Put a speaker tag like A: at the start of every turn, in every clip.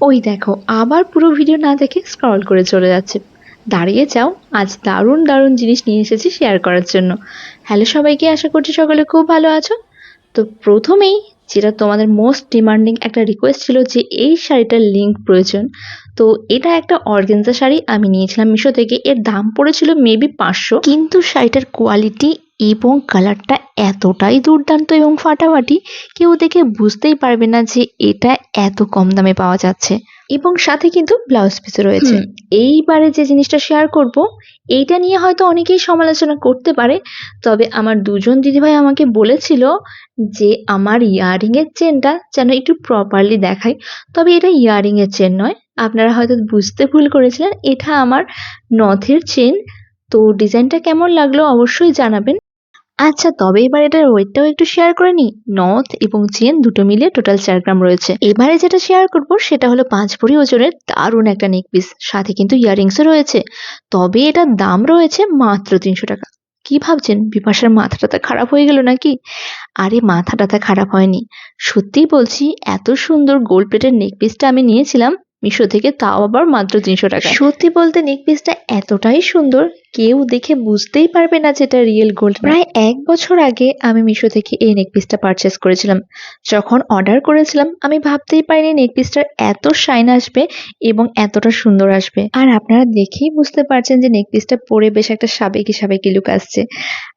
A: ওই দেখো, আবার পুরো ভিডিও না দেখে স্ক্রল করে চলে যাচ্ছে। দাঁড়িয়ে যাও, আজ দারুণ দারুণ জিনিস নিয়ে এসেছি শেয়ার করার জন্য। হ্যালো সবাইকে, আশা করছি সকলে খুব ভালো আছো। তো প্রথমেই যেটা তোমাদের মোস্ট ডিমান্ডিং একটা রিকোয়েস্ট ছিল যে এই শাড়িটার লিঙ্ক প্রয়োজন। তো এটা একটা অর্গেনজা শাড়ি, আমি নিয়েছিলাম মিশো থেকে। এর দাম পড়েছিল মেবি পাঁচশো। কিন্তু শাড়িটার কোয়ালিটি এবং কালারটা এতটাই দুর্দান্ত এবং ফাটাফাটি কেউ দেখে বুঝতেই পারবে না যে এটা এত কম দামে পাওয়া যাচ্ছে। এবং সাথে কিন্তু ব্লাউজ পিসও রয়েছে। এইবারে যে জিনিসটা শেয়ার করব এইটা নিয়ে হয়তো অনেকেই সমালোচনা করতে পারে তবে আমার দুজন দিদিভাই আমাকে বলেছিল যে আমার ইয়াররিং এর চেনটা যেন একটু প্রপারলি দেখায়। তবে এটা ইয়াররিং এর চেন নয় আপনারা হয়তো বুঝতে ভুল করেছিলেন এটা আমার নথের চেন। তো ডিজাইনটা কেমন লাগল অবশ্যই জানাবেন। আচ্ছা তবে এবার এটার ওয়েটটাও একটু শেয়ার করে নিই। নর্থ এবং চেন দুটো মিলিয়ে টোটাল চার গ্রাম রয়েছে। এবারে যেটা শেয়ার করব, সেটা হলো পাঁচ ভরি ওজনের দারুণ একটা নেক পিস সাথে কিন্তু ইয়াররিংসও রয়েছে। তবে এটার দাম রয়েছে মাত্র তিনশো টাকা। কি ভাবছেন? বিপাশার মাথাটা তো খারাপ হয়ে গেল নাকি? আরে, মাথাটা তো খারাপ হয়নি। সত্যিই বলছি, এত সুন্দর গোল্ড প্লেটের নেক পিসটা আমি নিয়েছিলাম, মিশো থেকে, তাও আবার মাত্র তিনশো টাকা সত্যি বলতে নেক পিসটা এতটাই সুন্দর কেউ দেখে বুঝতেই পারবে না যে এটা রিয়েল গোল্ড প্রায় এক বছর আগে আমি মিশো থেকে এই নেকপিসটা পারচেস করেছিলাম। যখন অর্ডার করেছিলাম, আমি ভাবতেই পারিনি নেক পিসটার এত শাইন আসবে এবং এতটা সুন্দর আসবে। আর আপনারা দেখেই বুঝতে পারছেন যে নেকপিসটা পরে বেশ একটা সাবেকি সাবেকি লুক আসছে।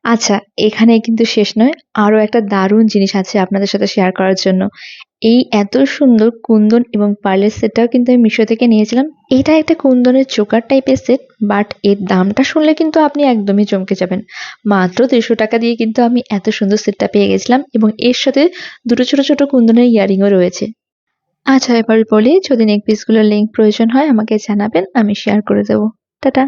A: আচ্ছা এখানে কিন্তু শেষ নয়, আরও একটা দারুণ জিনিস আছে আপনাদের সাথে শেয়ার করার জন্য। এই এত সুন্দর কুন্দন এবং পার্লের সেটটাও কিন্তু আমি মিশো থেকে নিয়েছিলাম। এটা একটা কুন্দনের চোকার টাইপের সেট, বাট এর দামটা শুনলে কিন্তু আপনি একদমই চমকে যাবেন। মাত্র দেড়শো টাকা দিয়ে কিন্তু আমি এত সুন্দর সেটটা পেয়ে গেছিলাম এবং এর সাথে দুটো ছোট ছোট কুন্দনের ইয়ারিংও রয়েছে। আচ্ছা এবার বলি যদি নেক পিসগুলোর লিঙ্ক প্রয়োজন হয়, আমাকে জানাবেন, আমি শেয়ার করে দেবো। টাটা!